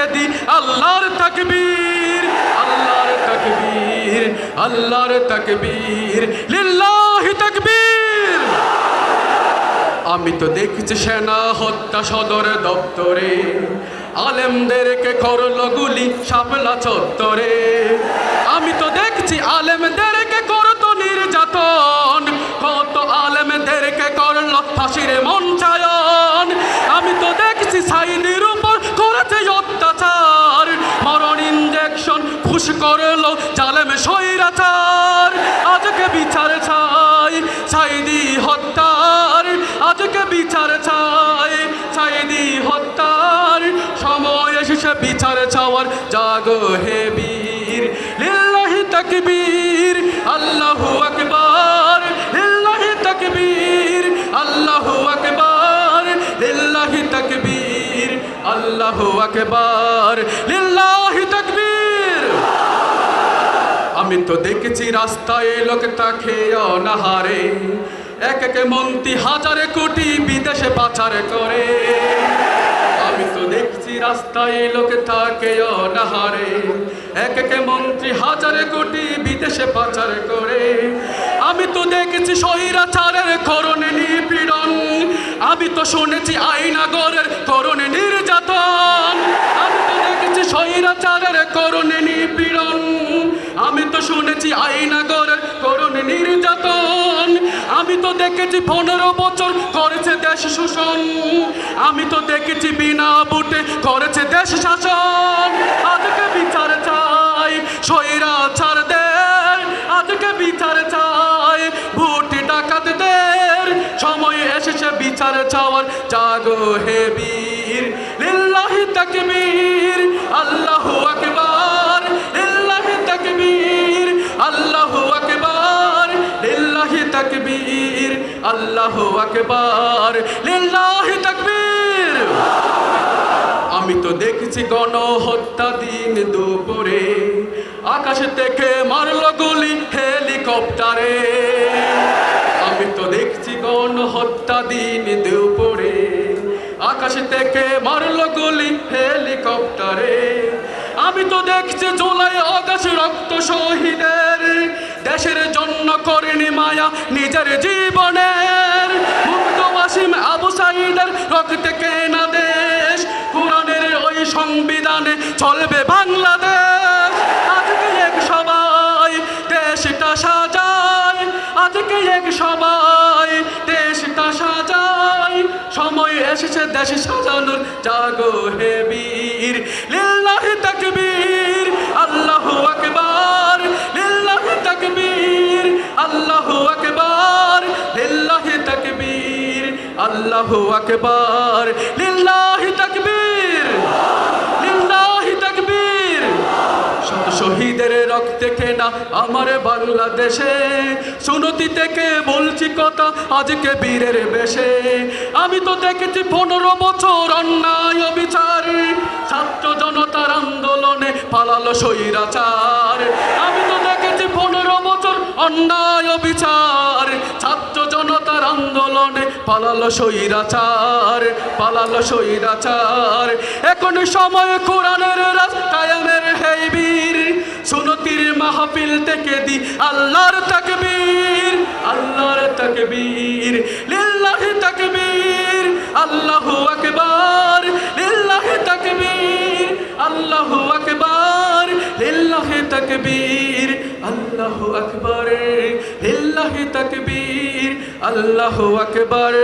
থেকে দি আল্লাহর তাকবীর আল্লাহর তাকবীর আল্লাহর তাকবীর, লিল্লাহি তাকবীর। আমি তো দেখছি সেনা হত্যা সদর দপ্তরে, আলেমদেরকে করল গুলি শাপলা চত্বরে। আমি তো দেখছি আলেমদেরকে করতো নির্যাতন খুশ করল জালেম স্বৈরাচার। আজকে বিচার চাই, সাইদি হত্যার। আজকে বিচার চাই, সাইদি হত্যার। সময় এসেছে বিচার চাওয়ার, জাগো হে বীর। লিল্লাহি তাকবীর, আল্লাহু আকবার। লিল্লাহি তাকবীর, আল্লাহু আকবার। লিল্লাহি তাকবীর, আল্লাহু আকবার। লিল্লাহি তাকবীর আমি তো দেখেছি রাস্তায় লোক তাকে অনাহারে। এক এক মন্ত্রী হাজারে কোটি বিদেশে পাচার করে। আমি তো দেখছি রাস্তায় লোক থাকে অনাহারে। এক এক মন্ত্রী হাজারে কোটি বিদেশে পাচার করে। আমি তো দেখেছি স্বৈরাচারের করণে নিপীড়ন। আমি তো শুনেছি আইনাগরের করণে নির্যাতন। আমি তো দেখেছি স্বৈরাচারের করণে নিপীড়ন। শুনেছি আইনাগরের করণে নির্যাতন। আমি তো দেখেছি পনেরো বছর করেছে দেশ শোষণ। আমি তো দেখেছি বিনা বুটে করেছে দেশ শাসন। আজকে বিচার চাই স্বৈরাচারদের আজকে বিচার চাই, ভুটি ডাকাতদের সময় এসেছে বিচার চাওয়ার, জাগো হে বীর। লিল্লাহি তাকবীর, আল্লাহু আল্লাহু আকবার, লিল্লাহি তাকবীর। আমি তো দেখছি গণ হত্যা দিন দুপুরে, আকাশ থেকে মারলো গুলি হেলিকপ্টারে। আমি তো দেখছি গণ হত্যা দিন দুপুরে, আকাশ থেকে মারলো গুলি হেলিকপ্টারে। আমি তো দেখছি জুলাই অগাছ রক্ত শহীদের। দেশের জন্য করেনি মায়া নিজের জীবনের। মুক্ত ওয়াসিম আবু সাইদের রক্তে কেনা দেশ। কোরআনের ওই সংবিধানে চলবে বাংলাদেশ। আজকে এক সবাই দেশটা সাজায়। আজকে এক সবাই দেশটা সাজায়। সময় এসেছে দেশ সাজানোর, জাগো হে বীর। আল্লাহু আকবার, লিল্লাহি তাকবীর লিল্লাহি তাকবীর। শত শহীদের রক্তে কেনা আমার বাংলাদেশে, সুনতি থেকে বলছি কথা আজকে বীরের বেশে। আমি তো দেখেছি পনেরো বছর অন্যায় বিচার ছাত্র জনতার আন্দোলনে পালালো স্বৈরাচার। আমি তো দেখেছি পনেরো বছর অন্যায় বিচার ছাত্র জনতার আন্দোলনে পালালো সৈরাচার পালালো সৈরাচার এখন সময় কোরআনের রাস্তায়নের হেই বীর। সুনতির মাহফিল থেকে দি আল্লাহর তাকবীর আল্লাহর তাকবীর। লিল্লাহি তাকবীর। তাকবীর আল্লাহ আকবর হিল্লাহ তকবীর আল্লাহ আকবার।